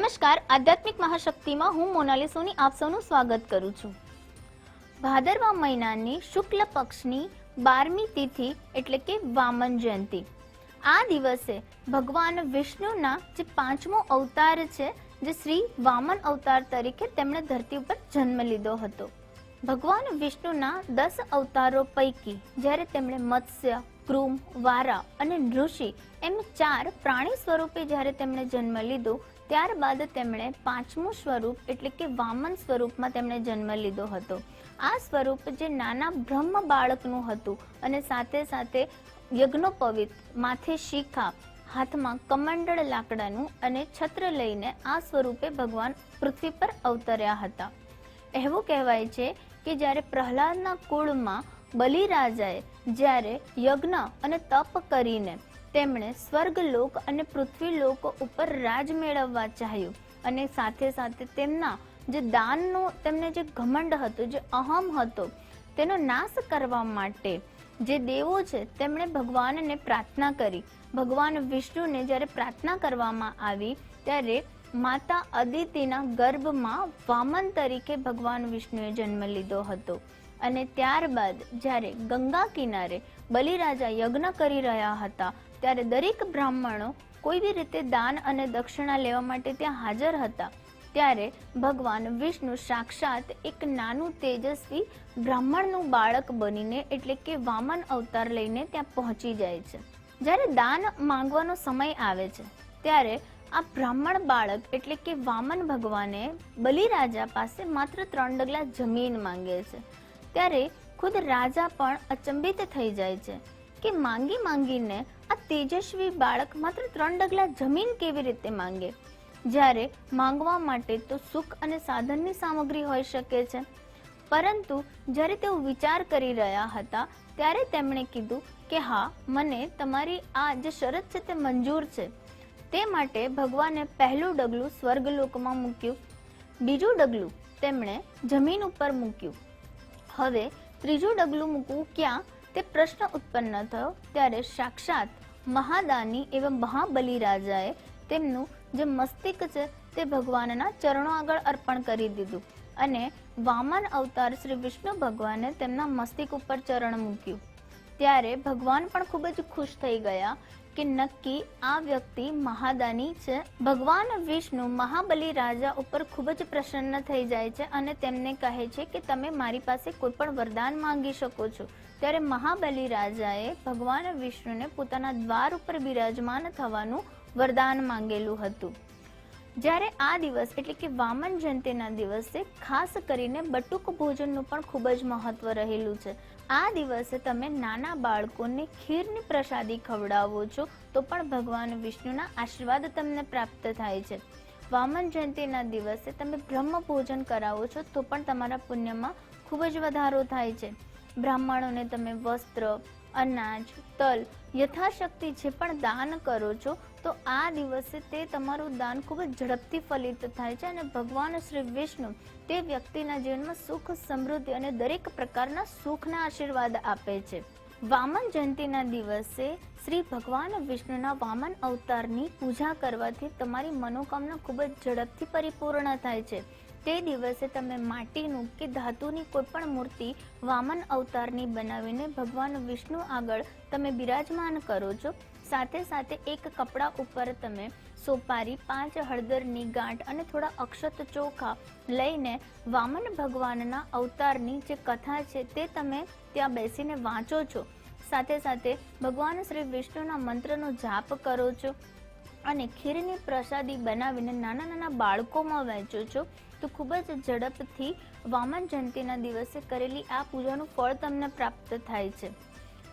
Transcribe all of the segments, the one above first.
નમસ્કાર, આધ્યાત્મિક મહાશક્તિમાં હું મોનાલી સોની આપ સૌનું સ્વાગત કરું છું. ભાદરવા મહિનાની શુક્લ પક્ષની બારમી તિથિ એટલે કે વામન જયંતિ. આ દિવસે ભગવાન વિષ્ણુના જે પાંચમો અવતાર છે, જે શ્રી વામન અવતાર તરીકે તેમણે ધરતી ઉપર જન્મ લીધો હતો. ભગવાન વિષ્ણુના દસ અવતારો પૈકી જ્યારે તેમણે મત્સ્ય, કૃમ, વારા અને ઋષિ એમ ચાર પ્રાણી સ્વરૂપે જ્યારે તેમણે જન્મ લીધો ત્યારબાદ તેમણે પાંચમું સ્વરૂપ, એટલે કે વામન સ્વરૂપમાં તેમણે જન્મ લીધો હતો. આ સ્વરૂપ જે નાના બ્રહ્મ બાળકનું હતું અને સાથે સાથે યજ્ઞોપવિત, માથે શિખા, હાથમાં કમંડળ લાકડાનું અને છત્ર લઈને આ સ્વરૂપે ભગવાન પૃથ્વી પર અવતર્યા હતા. એવું કહેવાય છે કે જ્યારે પ્રહલાદના કુળમાં બલિરાજાએ જ્યારે યજ્ઞ અને તપ કરીને તેમણે સ્વર્ગલોક અને પૃથ્વીલોક ઉપર રાજ મેળવવા ચાહ્યું અને સાથે સાથે તેમના જે દાનનો, તેમને જે ઘમંડ હતો, જે અહમ હતો, તેનો નાશ કરવા માટે જે દેવો છે, તેમણે ભગવાનને પ્રાર્થના કરી. ભગવાન વિષ્ણુને જ્યારે પ્રાર્થના કરવામાં આવી, ત્યારે માતા અદિતિના ગર્ભમાં વામન તરીકે ભગવાન વિષ્ણુએ જન્મ લીધો હતો. અને ત્યારબાદ જ્યારે ગંગા કિનારે બલિરાજા યજ્ઞ કરી રહ્યા હતા ત્યારે દરેક બ્રાહ્મણો કોઈ બી રીતે દાન અને દક્ષિણા લેવા માટે ત્યાં હાજર હતા, ત્યારે ભગવાન વિષ્ણુ સાક્ષાત એક નાનું તેજસ્વી બ્રાહ્મણનું બાળક બનીને એટલે કે વામન અવતાર લઈને ત્યાં પહોંચી જાય છે. જ્યારે દાન માંગવાનો સમય આવે છે, ત્યારે આ બ્રાહ્મણ બાળક એટલે કે વામન ભગવાને બલિરાજા પાસે માત્ર ત્રણ ડગલા જમીન માંગે છે. ત્યારે ખુદ રાજા પણ અચંબિત થઈ જાય છે કે માંગી માંગીને તેજસ્વી બાળક માત્ર ત્રણ ડગલા જમીન કેવી રીતે માંગે? જ્યારે માંગવા માટે તો સુખ અને સાધનની સામગ્રી હોઈ શકે છે. પરંતુ જ્યારે તેઓ વિચાર કરી રહ્યા હતા, ત્યારે તેમણે કીધું કે હા, મને તમારી આ જે શરત છે તે મંજૂર છે. તે માટે ભગવાને પહેલું ડગલું સ્વર્ગલોકમાં મૂક્યું. બીજું ડગલું તેમણે જમીન ઉપર મૂક્યું. હવે ત્રીજું ડગલું મૂકવું ક્યાં? તે પ્રશ્ન ઉત્પન્ન થયો ત્યારે સાક્ષાત મહાદાની એવા મહાબલી રાજાએ તેમનું જે મસ્તિષ્ક છે તે ભગવાનના ચરણો આગળ અર્પણ કરી દીધું અને વામન અવતાર શ્રી વિષ્ણુ ભગવાને તેમના મસ્તિષ્ક ઉપર ચરણ મૂક્યું. ત્યારે ભગવાન પણ ખૂબ જ ખુશ થઈ ગયા કે નક્કી આ વ્યક્તિ મહાદાની છે. ભગવાન વિષ્ણુ મહાબલી રાજા ઉપર ખૂબ જ પ્રસન્ન થઈ જાય છે અને તેમને કહે છે કે તમે મારી પાસે કોઈ પણ વરદાન માંગી શકો છો. ત્યારે મહાબલી રાજાએ ભગવાન વિષ્ણુને પોતાના દ્વાર ઉપર બિરાજમાન થવાનું વરદાન માંગેલું હતું. જ્યારે આ દિવસ એટલે કે વામન જયંતિના દિવસે ખાસ કરીને બટુક ભોજનનું પણ ખૂબ જ મહત્વ રહેલું છે. આ દિવસે તમે નાના બાળકોને ખીરની પ્રસાદી ખવડાવો છો તો પણ ભગવાન વિષ્ણુના આશીર્વાદ તમને પ્રાપ્ત થાય છે. વામન જયંતિના દિવસે તમે બ્રહ્મ ભોજન કરાવો છો તો પણ તમારા પુણ્યમાં ખૂબ જ વધારો થાય છે. બ્રાહ્મણોને તમે વસ્ત્ર, અનાજ, તલ, યથાશક્તિ જે પણ દાન કરો છો, તો આ દિવસે તે તમારું દાન ખૂબ જ ઝડપથી ફલિત થાય છે અને ભગવાન શ્રી વિષ્ણુ તે વ્યક્તિના જીવનમાં સુખ, સમૃદ્ધિ અને દરેક પ્રકારના સુખના આશીર્વાદ આપે છે. વામન જયંતિના દિવસે શ્રી ભગવાન વિષ્ણુના વામન અવતારની પૂજા કરવાથી તમારી મનોકામના ખૂબ જ ઝડપથી પરિપૂર્ણ થાય છે. તે દિવસે તમે માટીનું કે ધાતુની કોઈ પણ મૂર્તિ વામન અવતારની બનાવીને ભગવાન વિષ્ણુ આગળ તમે બિરાજમાન કરો છો. સાથે સાથે એક કપડા ઉપર તમે સોપારી, પાંચ હળદરની ગાંઠ અને થોડા અક્ષત ચોખા લઈને વામન ભગવાનના અવતારની જે કથા છે તે તમે ત્યાં બેસીને વાંચો છો. સાથે સાથે ભગવાન શ્રી વિષ્ણુના મંત્રનો જાપ કરો છો. અને ખીરની પ્રસાદી બનાવીને નાના નાના બાળકોમાં વહેંચો છો. તો ખૂબ જ ઝડપથી વામન જયંતિના દિવસે કરેલી આ પૂજાનું ફળ તમને પ્રાપ્ત થાય છે.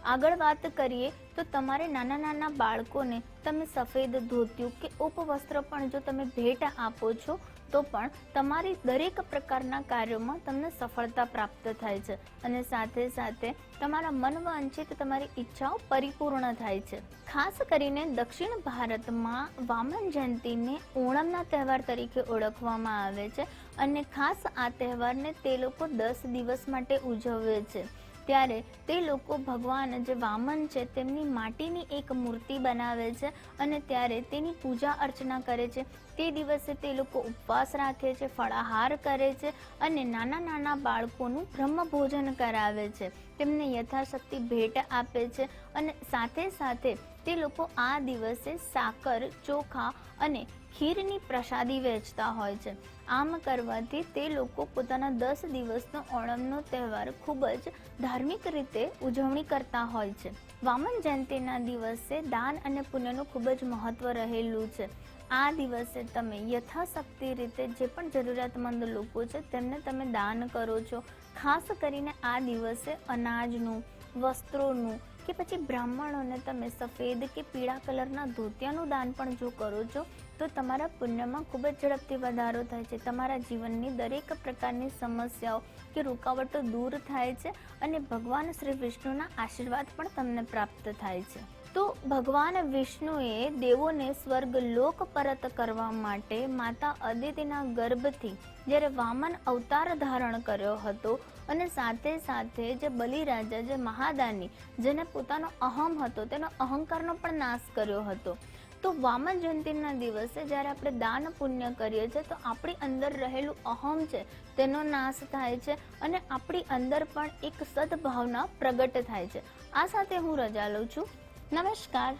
આગળ વાત કરીએ તો તમારે નાના નાના બાળકોને તમે સફેદ ધોતિયું કે ઉપવસ્ત્ર પણ જો તમે ભેટ આપો છો તો પણ તમારી દરેક પ્રકારના કાર્યોમાં તમને સફળતા પ્રાપ્ત થાય છે. અને સાથે સાથે તમારા મનવાંછિત તમારી ઈચ્છાઓ પરિપૂર્ણ થાય છે. ખાસ કરીને દક્ષિણ ભારતમાં વામન જયંતિને ઓણમના તહેવાર તરીકે ઓળખવામાં આવે છે. અને ખાસ આ તહેવારને તે લોકો દસ દિવસ માટે ઉજવે છે. ત્યારે તે લોકો ભગવાન જે વામન છે તેમની માટીની એક મૂર્તિ બનાવે છે અને ત્યારે તેની પૂજા અર્ચના કરે છે. તે દિવસે તે લોકો ઉપવાસ રાખે છે, ફળાહાર કરે છે અને નાના નાના બાળકોનું બ્રહ્મ ભોજન કરાવે છે. તેમને યથાશક્તિ ભેટ આપે છે અને સાથે સાથે તે લોકો આ દિવસે સાકર, ચોખા અને ખીરની પ્રસાદી વહેંચતા હોય છે. આમ કરવાથી તે લોકો પોતાના દસ દિવસનો ઓણમનો તહેવાર ખૂબ જ ધાર્મિક રીતે ઉજવણી કરતા હોય છે. વામન જયંતિના દિવસે દાન અને પુણ્યનું ખૂબ જ મહત્વ રહેલું છે. આ દિવસે તમે યથાશક્તિ રીતે જે પણ જરૂરિયાતમંદ લોકો છે, તેમને તમે દાન કરો છો. ખાસ કરીને આ દિવસે અનાજનું, વસ્ત્રોનું કે પછી બ્રાહ્મણોને તમે સફેદ કે પીળા કલરના ધોતિયાનું દાન પણ જો કરો છો, તો તમારા પુણ્યમાં ખૂબ જ ઝડપથી વધારો થાય છે. તમારા જીવનની દરેક પ્રકારની સમસ્યાઓ કે રૂકાવટો દૂર થાય છે અને ભગવાન શ્રી વિષ્ણુના આશીર્વાદ પણ તમને પ્રાપ્ત થાય છે. તો ભગવાન વિષ્ણુએ દેવોને સ્વર્ગ લોક પરત કરવા માટે માતા અદિતિના ગર્ભથી જ્યારે વામન અવતાર ધારણ કર્યો હતો અને સાથે સાથે જે બલિરાજા, જે મહાદાની, જેને પોતાનો અહમ હતો, તેનો અહંકારનો પણ નાશ કર્યો હતો. તો વામન જયંતિના દિવસે જ્યારે આપણે દાન પુણ્ય કરીએ છીએ, તો આપણી અંદર રહેલું અહમ છે, તેનો નાશ થાય છે અને આપણી અંદર પણ એક સદભાવના પ્રગટ થાય છે. આ સાથે હું રજા લઉં છું. નમસ્કાર.